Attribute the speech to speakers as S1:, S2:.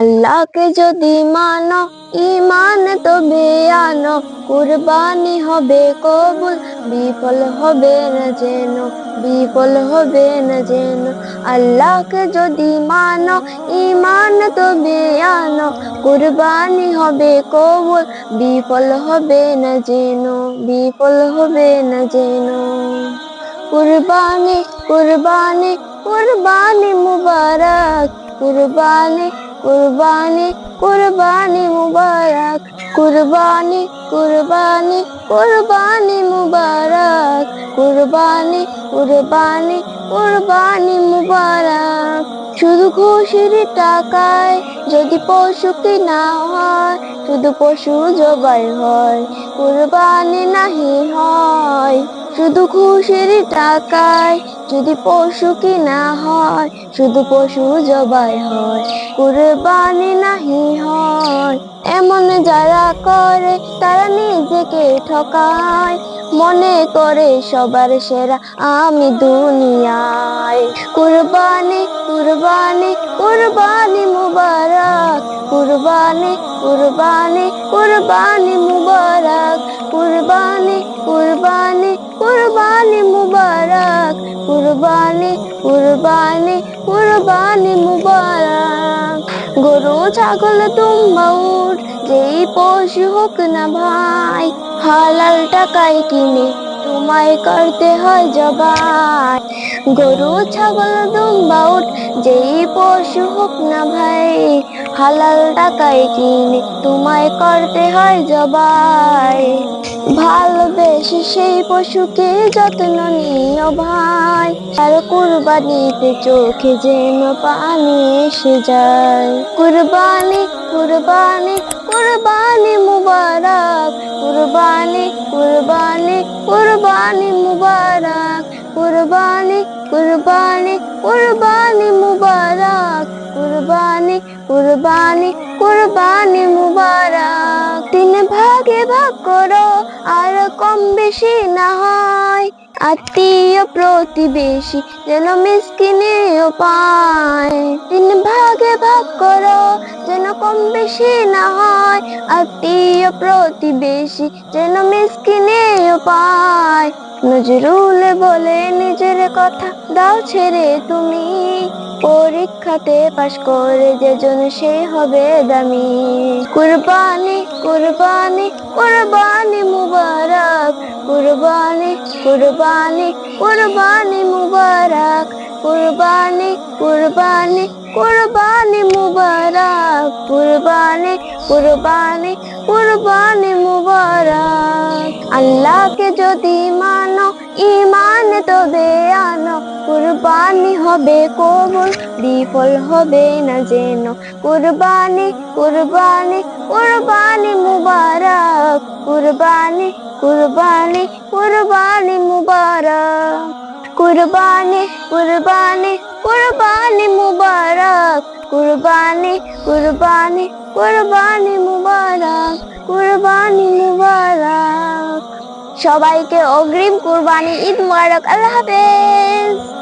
S1: আল্লাহকে যদি মানো ইমান তবে আনো। কুরবানি হবে কবুল, বিফল হবে না যেন, বিফল হবে না যেন। আল্লাহকে যদি মানো ইমান তবে আনো। কুরবানি হবে কবুল, বিফল হবে না যেন, বিফল হবে না যেন। কুরবানি কুরবানি কুরবানি মুবারক। কুরবানি কুরবানি কুরবানি মুবারক। কুরবানি কুরবানি কুরবানি মুবারক। কুরবানি কুরবানি কুরবানি মুবারক। শুধু খুশির টাকায় যদি পশু কিনা হয়, শুধু পশু জবাই হয়, কুরবানি নাহি হয়। শুধু খুশির টাকায় যদি পশু কিনা হয়, শুধু পশু জবাই হয়, কুরবানি নাহি হয়। এমন যারা করে, তারা নিজেকে ঠকায়। মনে করে সবার সেরা আমি দুনিয়ায়। কুরবানি কুরবানি কুরবানি মুবারক। কুরবানি কুরবানি কুরবানি মুবারক। কুরবানি কুরবানি কুরবানি কুরবানি কুরবানি কুরবানি মুবারক। গরু, ছাগল তুম্বা উঠ যেই পশু হোক না ভাই, হালাল টাকায় কিনে তোমায় করতে হয় জবাই। গরু, ছাগল দুম্বা উঠ যেই পশু হোক না ভাই, হালাল টাকায় কিনে তোমায় করতে হয় জবাই। ভালোবেসে সেই পশুকে যত্ন নিও ভাই। আর কুরবানিতে চোখে যেন পানি এসে যায়। কুরবানি কুরবানি কুরবানি মুবারক। কুরবানি কুরবানি কুরবানি মুবারক। কুরবানি কুরবানি কুরবানি মুবারক। কুরবানি কুরবানি কুরবানি মুবারক। করো, আর কম বেশি না হয়। আত্মীয় প্রতিবেশী যেন মিসকিনেও পায়। তিন ভাগে ভাগ করো, যেন কম বেশি না হয়। আত্মীয় প্রতিবেশী যেন মিসকিনেও পায়। নজরুল বলে, নিজের কথা দাও ছেড়ে তুমি। পরীক্ষাতে পাশ করে যেজন সে হবে দামি। কুরবানি কুরবানি কুরবানি মুবারক। কুরবানি কুরবানি কুরবানি মুবারক। কুরবানি কুরবানি কুরবানি মুবারক। কুরবানি কুরবানি কুরবানি মুবারক। আল্লাহকে যদি মানো ইমান তবে আনো। কুরবানি হবে কবুল, বিফল হবে না যেন। কুরবানি কুরবানি কুরবানি মুবারক। কুরবানি কুরবানি কুরবানি মুবারক। কুরবানি কুরবানি কুরবানি মুবারক। কুরবানি কুরবানি কুরবানি মুবারক কুরবানি মুবারক। সবাইকে অগ্রিম কুরবানি ঈদ মুবারক আল্লাহ হাফেজ।